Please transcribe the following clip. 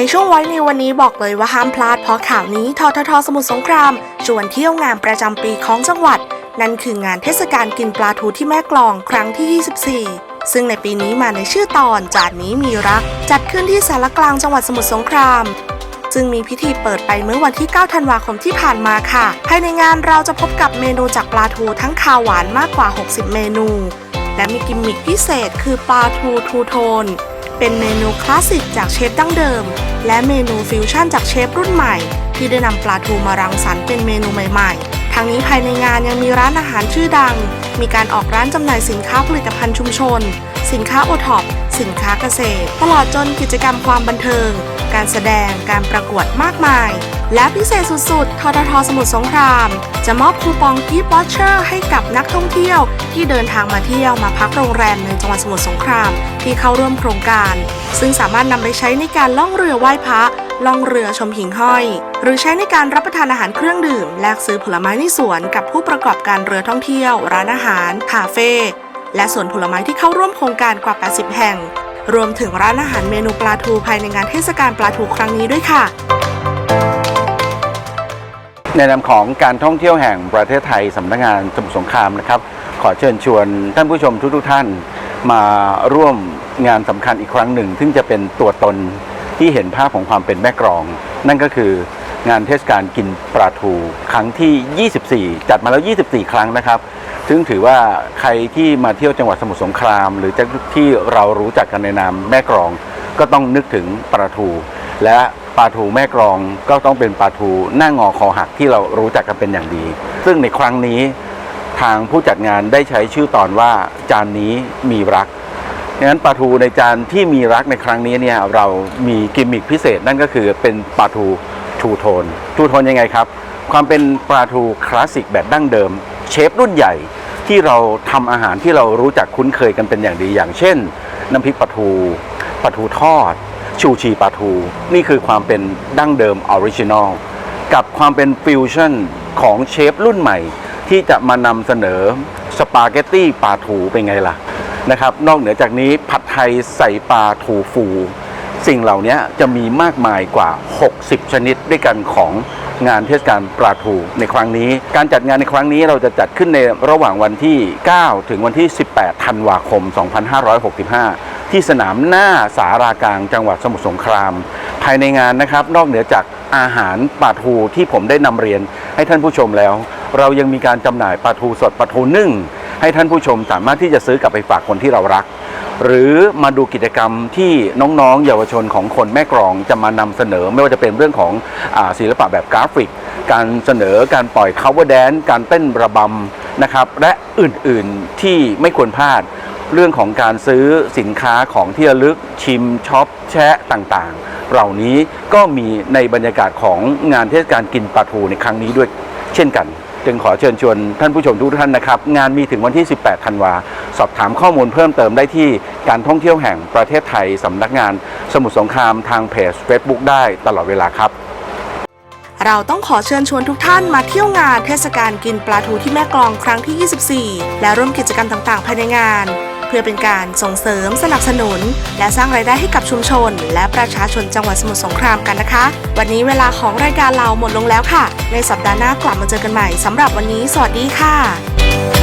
ในช่วงไว้ในวันนี้บอกเลยว่าห้ามพลาดเพราะข่าวนี้ทททสมุทรสงครามชวนเที่ยวงานประจำปีของจังหวัด นั่นคืองานเทศกาลกินปลาทูที่แม่กลองครั้งที่ 24 ซึ่งในปีนี้มาในชื่อตอนจานนี้มีรัก จัดขึ้นที่สารกลางจังหวัดสมุทรสงครามซึ่งมีพิธีเปิดไปเมื่อวันที่ 9 ธันวาคมที่ผ่านมาค่ะ ภายในงานเราจะพบกับเมนูจากปลาทูทั้งคาวหวานมากกว่า 60 เมนู และมีกิมมิคพิเศษคือปลาทูทูโทน เป็นเมนูคลาสสิกจากเชฟดั้งเดิม และเมนูฟิวชั่นจากเชฟรุ่นใหม่ ที่ได้นำปลาทูมารังสรรค์เป็นเมนูใหม่ๆ ทั้งนี้ภายในงานยังมีร้านอาหารชื่อดัง มีการออกร้านจำหน่ายสินค้าผลิตภัณฑ์ชุมชน สินค้าโอท็อปสินค้าเกษตร ตลอดจนกิจกรรมความบันเทิง การแสดงการประกวดมากมาย และพิเศษสุดๆ ทททสมุทรสงคราม จะมอบคูปองกิฟต์วอชเชอร์ให้กับนักท่องเที่ยว ที่เดินทางมาเที่ยวมาพักโรงแรมในจังหวัดสมุทรสงคราม ที่เข้าร่วมโครงการ ซึ่งสามารถนำไปใช้ในการล่องเรือไหว้พระล่องเรือชมหิ่งห้อย หรือใช้ในการรับประทานอาหารเครื่องดื่ม แลกซื้อผลไม้ในสวนกับผู้ประกอบการเรือท่องเที่ยว ร้านอาหาร คาเฟ่และสวนผลไม้ที่เข้าร่วมโครงการกว่า 80 แห่ง รวมถึงร้านอาหารเมนูปลาทูภายในงานเทศกาลปลาทูครั้งนี้ด้วยค่ะ ในนามของการท่องเที่ยวแห่งประเทศไทยสำนักงานสมุทรสงครามนะครับ ขอเชิญชวนท่านผู้ชมทุกๆท่านมาร่วมงานสำคัญอีกครั้งหนึ่ง ซึ่งจะเป็นตัวตนที่เห็นภาพของความเป็นแม่กรอง นั่นก็คืองานเทศกาลกินปลาทูครั้งที่ 24 จัดมาแล้ว 24 ครั้งนะครับ ซึ่งถือว่าใครที่มาเที่ยวจังหวัดสมุทรสงคราม หรือจที่เรารู้จักกันในนามแม่กรอง ก็ต้องนึกถึงปลาทู และปลาทูแม่กรองก็ต้องเป็นปลาทูหน้างอคอหักที่เรารู้จักกันเป็นอย่างดี ซึ่งในครั้งนี้ทางผู้จัดงานได้ใช้ชื่อตอนว่าจานนี้มีรักดังนั้นปลาทูในจานที่มีรักในครั้งนี้เนี่ยเรามีกิมมิคพิเศษนั่นก็คือเป็นปลาทูทูโทนทูโทนยังไงครับ ความเป็นปลาทูคลาสสิกแบบดั้งเดิม เชฟรุ่นใหญ่ที่เราทำอาหารที่เรารู้จักคุ้นเคยกันเป็นอย่างดีอย่างเช่น น้ำพริกปลาทูปลาทูทอด ชูชีปลาทู นี่คือความเป็นดั้งเดิมออริจินอลกับความเป็นฟิวชั่นของเชฟรุ่นใหม่ ที่จะมานำเสนอสปาเกตตี้ปลาทูเป็นไงล่ะนะครับ นอกเหนือจากนี้ผัดไทยใส่ปลาทูฟู สิ่งเหล่านี้จะมีมากมายกว่า 60 ชนิดด้วยกันของ งานเทศกาลปลาทูในครั้งนี้ การจัดงานในครั้งนี้เราจะจัดขึ้นในระหว่างวันที่ 9 ถึงวันที่ 18 ธันวาคม 2565 ที่สนามหน้าสารากลางจังหวัดสมุทรสงคราม ภายในงานนะครับ นอกเหนือจากอาหารปลาทูที่ผมได้นำเรียนให้ท่านผู้ชมแล้ว เรายังมีการจำหน่ายปลาทูสดปลาทูนึ่งให้ท่านผู้ชมสามารถที่จะซื้อกลับไปฝากคนที่เรารัก หรือมาดูกิจกรรมที่น้องๆ เยาวชนของคนแม่กรองจะมานำเสนอ ไม่ว่าจะเป็นเรื่องของอศิลปะแบบกราฟิก การเสนอการปล่อย cover dance การเต้นระบำนะครับ และอื่นๆที่ไม่ควรพลาดเรื่องของการซื้อสินค้าของที่ระลึกชิมช็อปแชะต่างๆ เหล่านี้ก็มีในบรรยากาศของงานเทศกาลกินปลาทูในครั้งนี้ด้วยเช่นกัน จึงขอเชิญชวนท่านผู้ชมทุกท่านนะครับ งานมีถึงวันที่ 18 ธันวา สอบถามข้อมูลเพิ่มเติมได้ที่การท่องเที่ยวแห่งประเทศไทยสำนักงานสมุทรสงครามทางเพจ Facebook ได้ตลอดเวลาครับเราต้องขอเชิญชวนทุกท่านมาเที่ยวงานเทศกาลกินปลาทูที่แม่กลองครั้งที่ 24 และร่วมกิจกรรมต่างๆ ภายในงาน เพื่อเป็นการส่งเสริมสนับสนุน และสร้างรายได้ให้กับชุมชน และประชาชนจังหวัดสมุทรสงครามกันนะคะ วันนี้เวลาของรายการเราหมดลงแล้วค่ะ ในสัปดาห์หน้ากลับมาเจอกันใหม่สำหรับวันนี้ สวัสดีค่ะ